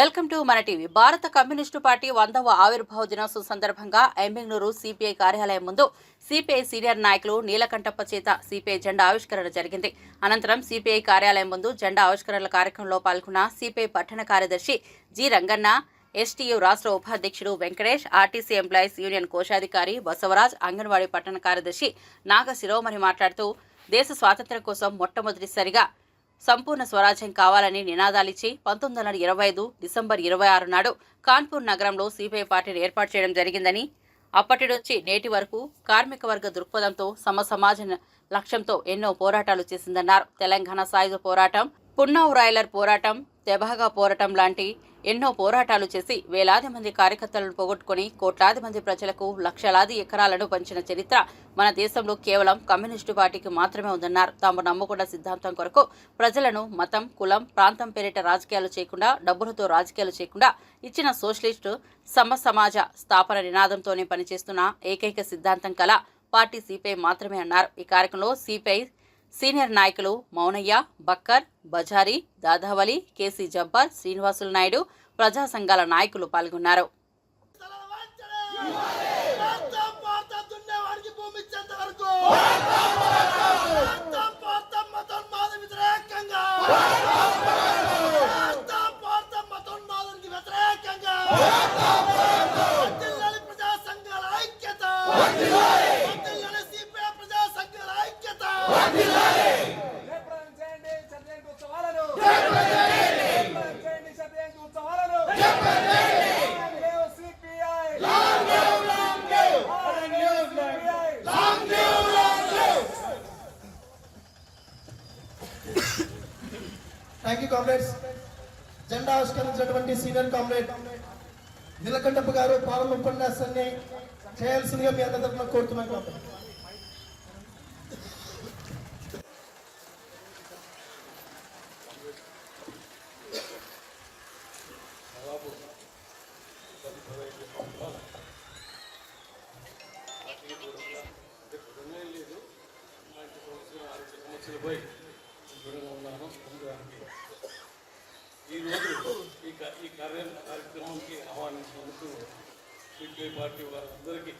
Welcome to మన TV. భారత communist party వందవ ఆవిర్భావ దినోత్సవం సందర్భంగా ఎమ్మిగ్నూరు సిపిఐ కార్యాలయం ముందు సిపిఐ సీనియర్ నాయకులు నీలకంఠప్ప చేత సిపిఐ జెండా ఆవిష్కరణ జరిగింది. అనంతరం సిపిఐ కార్యాలయం ముందు జెండా ఆవిష్కరణల కార్యక్రమంలో పాల్గొన్న సిపిఐ పట్టణ కార్యదర్శి జి రంగన్న ఎస్టీయు రాష్ట్ర ఉపాధ్యక్షుడు వెంకటేష్ ఆర్టీసీ ఎంప్లాయీస్ యూనియన్ కోశాధికారి బసవరాజ్ అంగన్వాడీ పట్టణ కార్యదర్శి నాగ శిరోమణి మాట్లాడుతూ దేశ స్వాతంత్ర్యం కోసం మొట్టమొదటిసారిగా సంపూర్ణ స్వరాజ్యం కావాలని నినాదాలిచ్చి పంతొమ్మిది వందల ఇరవై ఐదు డిసెంబర్ ఇరవై ఆరు నాడు కాన్పూర్ నగరంలో సిపిఐ పార్టీని ఏర్పాటు చేయడం జరిగిందని అప్పటి నుంచి నేటి వరకు కార్మిక వర్గ దృక్పథంతో సమ సమాజ లక్ష్యంతో ఎన్నో పోరాటాలు చేసిందన్నారు. తెలంగాణ సాయుధ పోరాటం పున్నావ్ రాయలర్ పోరాటం తెబహగా పోరాటం లాంటి ఎన్నో పోరాటాలు చేసి వేలాది మంది కార్యకర్తలను పోగొట్టుకుని కోట్లాది మంది ప్రజలకు లక్షలాది ఎకరాలను పంచిన చరిత్ర మన దేశంలో కేవలం కమ్యూనిస్టు పార్టీకి మాత్రమే ఉందన్నారు. తాము నమ్ముకున్న సిద్ధాంతం కొరకు ప్రజలను మతం కులం ప్రాంతం పేరిట రాజకీయాలు చేయకుండా డబ్బులతో రాజకీయాలు చేయకుండా ఇచ్చిన సోషలిస్టు సమ సమాజ స్థాపన నినాదంతోనే పనిచేస్తున్న ఏకైక సిద్ధాంతం కల పార్టీ సిపిఐ మాత్రమే అన్నారు. ఈ కార్యక్రమంలో సిపిఐ సీనియర్ నాయకులు మౌనయ్య బక్కర్ బజారి దాదావలి కేసీ జబ్బర్ శ్రీనివాసులు నాయుడు ప్రజా సంఘాల నాయకులు పాల్గొన్నారు. థ్యాంక్ యూ కామ్రేడ్స్ జెండా ఆవిష్కరించినటువంటి సీనియర్ కామ్రేడ్ నీలకంఠప్ప గారు ప్రారంభ ఉపన్యాసాన్ని చేయాల్సిందిగా మీ అందరి తరఫున కోరుతున్నాను కామ్రేడ్ సమస్యలపై దృఢంగా ఉన్నాను పొందడానికి ఈరోజు ఈ ఈ కార్య కార్యక్రమానికి ఆహ్వానించినందుకు సిపిఐ పార్టీ వారందరికీ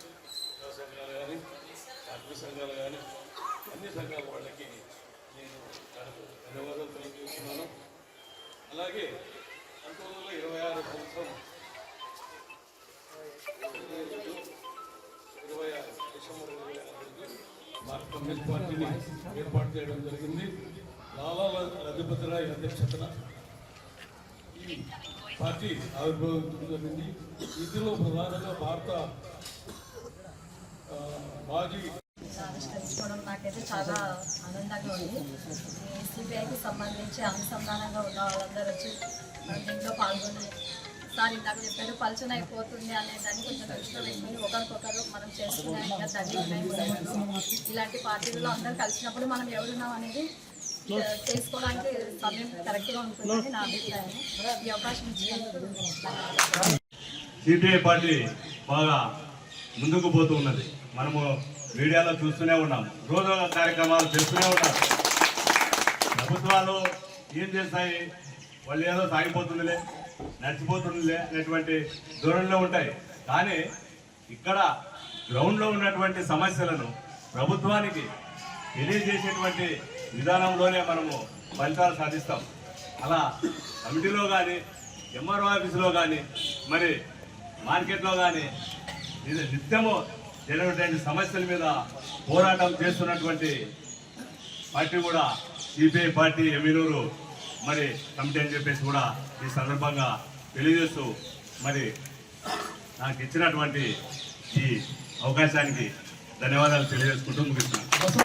వ్యవసాయ సంఘాలు కానీ కార్మిక సంఘాలు కానీ అన్ని సంఘాల వాళ్ళకి నేను ధన్యవాదాలు తెలియజేస్తున్నాను. అలాగే పంతొమ్మిది వందల ఇరవై ఆరు సంవత్సరం ఇరవై ఆరు డిసెంబర్ ఇరవై ఆరు భారత కమ్యూనిస్ట్ పార్టీని ఏర్పాటు చేయడం జరిగింది. లాలా లజపతి రాయ్ అధ్యక్షతన పార్టీ ఆవిర్భావం జరిగింది ఇందులో ప్రధానంగా భారత మాజీ ఆవిష్కరించుకోవడం నాకైతే చాలా ఆనందంగా ఉంది. ఈ సిబిఐకి సంబంధించి అనుసంధానంగా ఉన్న వాళ్ళందరూ వచ్చి దీంట్లో పాల్గొని సార్ ఇందాక చెప్పారు పలుచన అయిపోతుంది అనే దాన్ని కొంచెం దృష్టిలో పెట్టుకుని ఒకరికొకరు మనం చేసుకునే ఇంకా దండి ఇలాంటి పార్టీలలో అందరూ కలిసినప్పుడు మనం ఎవరున్నాం అనేది చేసుకోవడానికి సమయం కరెక్ట్గా ఉంటుందని నా అభిప్రాయం. ఈ అవకాశం సిపిఐ పార్టీ బాగా ముందుకు పోతూ ఉన్నది. మనము మీడియాలో చూస్తూనే ఉన్నాం. రోజు కార్యక్రమాలు చేస్తూనే ఉన్నాం. ప్రభుత్వాలు ఏం చేస్తాయి? వాళ్ళు ఏదో సాగిపోతుందిలే నడిచిపోతుందిలే అనేటువంటి ధోరణిలో ఉంటాయి. కానీ ఇక్కడ గ్రౌండ్లో ఉన్నటువంటి సమస్యలను ప్రభుత్వానికి తెలియజేసేటువంటి విధానంలోనే మనము ఫలితాలు సాధిస్తాం. అలా కమిటీలో కానీ ఎంఆర్ఓ ఆఫీసులో కానీ మరి మార్కెట్లో కానీ ఇది నిత్యము జరిగినటువంటి సమస్యల మీద పోరాటం చేస్తున్నటువంటి పార్టీ కూడా సిపిఐ పార్టీ ఎమ్మెల్యూరు మరి కమిటీ అని చెప్పేసి కూడా ఈ సందర్భంగా తెలియజేస్తూ మరి నాకు ఇచ్చినటువంటి ఈ అవకాశానికి ధన్యవాదాలు తెలియజేసుకుంటూ ముగిస్తున్నాను.